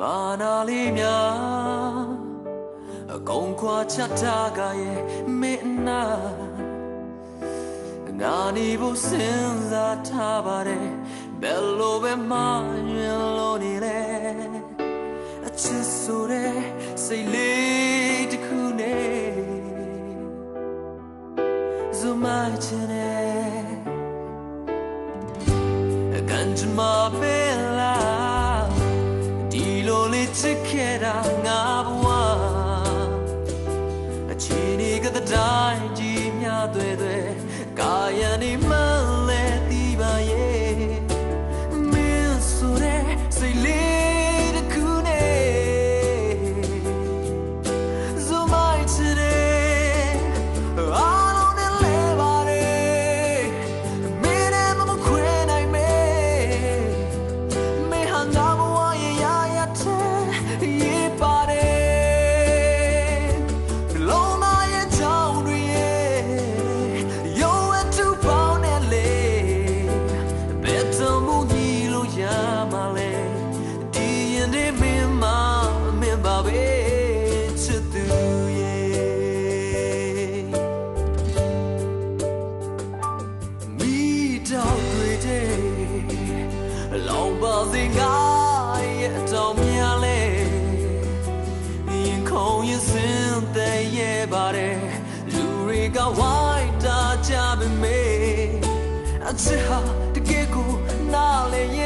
မာနာလေးများအကုန်ခွာချတာကရဲ့မင်းနာငါနေဖို့စဉ်းစားထားပါတယ်ဘယ်လိုပဲမှရင်လို့နေလဲအချစ်ဆိုတဲ့စိတ်လေးတစ်ခုနဲ့ so much in it ကန်ချမပဲလားဒီ လိုလေးချစ်ခဲ့တာငါဘဝအချီနေကတဲ့တိုင်းကြီးများတွေတွေကာယနေမ ခုံရင်စင်တဲ့ရဲ့ပါတယ်လူတွေကဝိုင်းတာကြပါမေအချစ်ဟာတကယ်ကိုနားလေရဲ့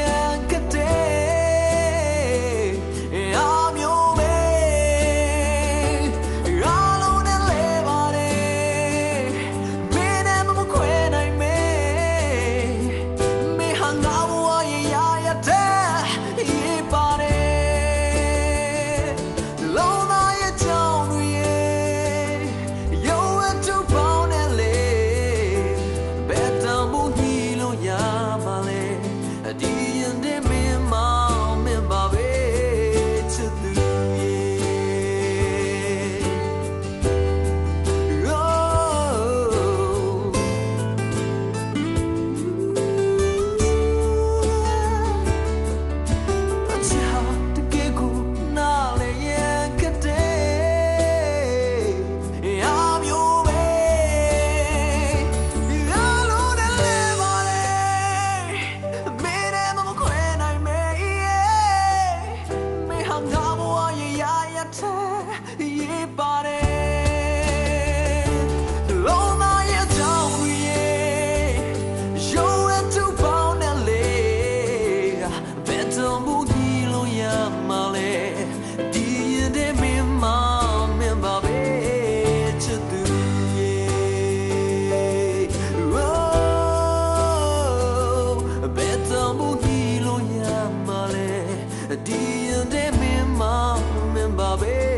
saber.